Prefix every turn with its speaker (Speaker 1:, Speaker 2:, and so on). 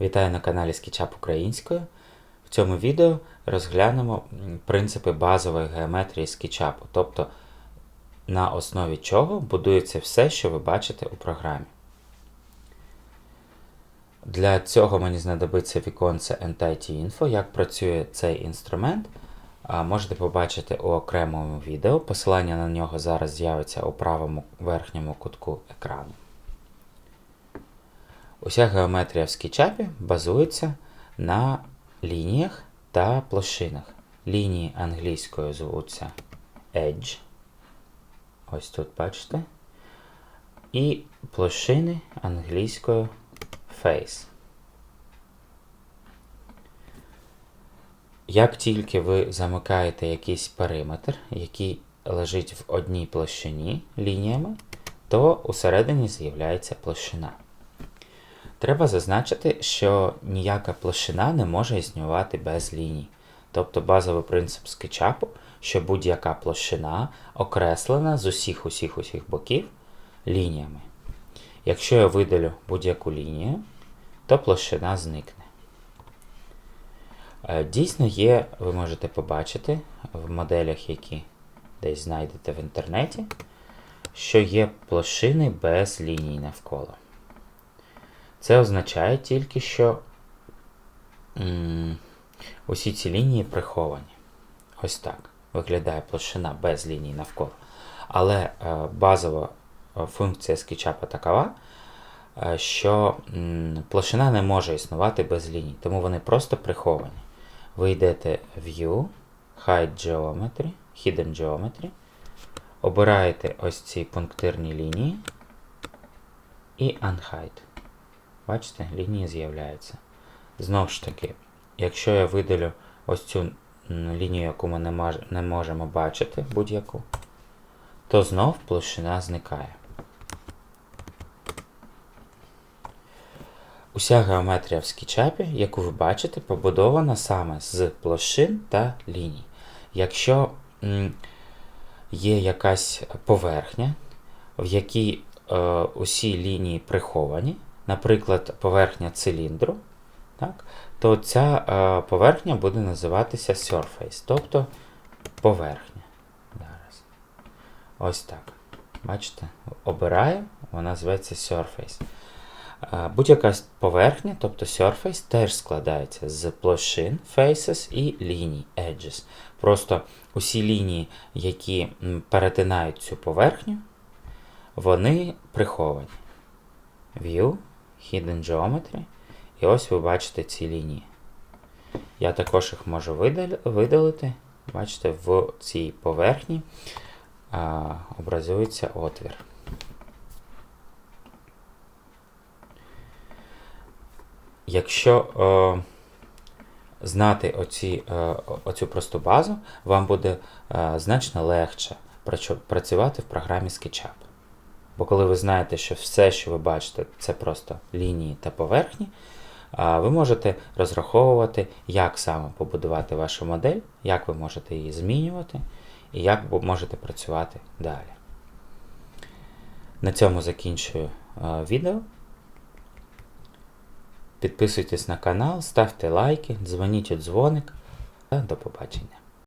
Speaker 1: Вітаю на каналі SketchUp українською. В цьому відео розглянемо принципи базової геометрії SketchUp, тобто на основі чого будується все, що ви бачите у програмі. Для цього мені знадобиться віконце Entity Info. Як працює цей інструмент, можете побачити у окремому відео. Посилання на нього зараз з'явиться у правому верхньому кутку екрану. Уся геометрія в скетчапі базується на лініях та площинах. Лінії англійською звуться Edge. Ось тут бачите. І площини англійською Face. Як тільки ви замикаєте якийсь периметр, який лежить в одній площині лініями, то усередині з'являється площина. Треба зазначити, що ніяка площина не може існувати без ліній. Тобто базовий принцип скетчапу, що будь-яка площина окреслена з усіх усіх усіх боків лініями. Якщо я видалю будь-яку лінію, то площина зникне. Е, Дійсно є, ви можете побачити в моделях, які десь знайдете в інтернеті, що є площини без ліній навколо. Це означає тільки, що м, усі ці лінії приховані. Ось так виглядає площина без ліній навколо. Але е, базова е, функція скетчапа такова, е, що м, площина не може існувати без ліній, тому вони просто приховані. Ви йдете View, Hide Geometry, Hidden Geometry, обираєте ось ці пунктирні лінії і Unhide. Бачите, лінії з'являються. Знову ж таки, якщо я видалю ось цю лінію, яку ми не, маж- не можемо бачити, будь-яку, то знов площина зникає. Уся геометрія в скетчапі, яку ви бачите, побудована саме з площин та ліній. Якщо є якась поверхня, в якій е, усі лінії приховані, наприклад, поверхня циліндру, так, то ця е, поверхня буде називатися surface, тобто поверхня. Зараз. Ось так. Бачите? Обираю, вона зветься surface. Е, Будь-яка поверхня, тобто surface, теж складається з площин faces і ліній edges. Просто усі лінії, які перетинають цю поверхню, вони приховані. View, Hidden Geometry. І ось ви бачите ці лінії. Я також їх можу видалити. Бачите, в цій поверхні а, образується отвір. Якщо е, знати оці, е, о- оцю просту базу, вам буде е, значно легше працювати в програмі SketchUp. Бо коли ви знаєте, що все, що ви бачите, це просто лінії та поверхні, ви можете розраховувати, як саме побудувати вашу модель, як ви можете її змінювати і як ви можете працювати далі. На цьому закінчую відео. Підписуйтесь на канал, ставте лайки, дзвоніть у дзвоник. До побачення.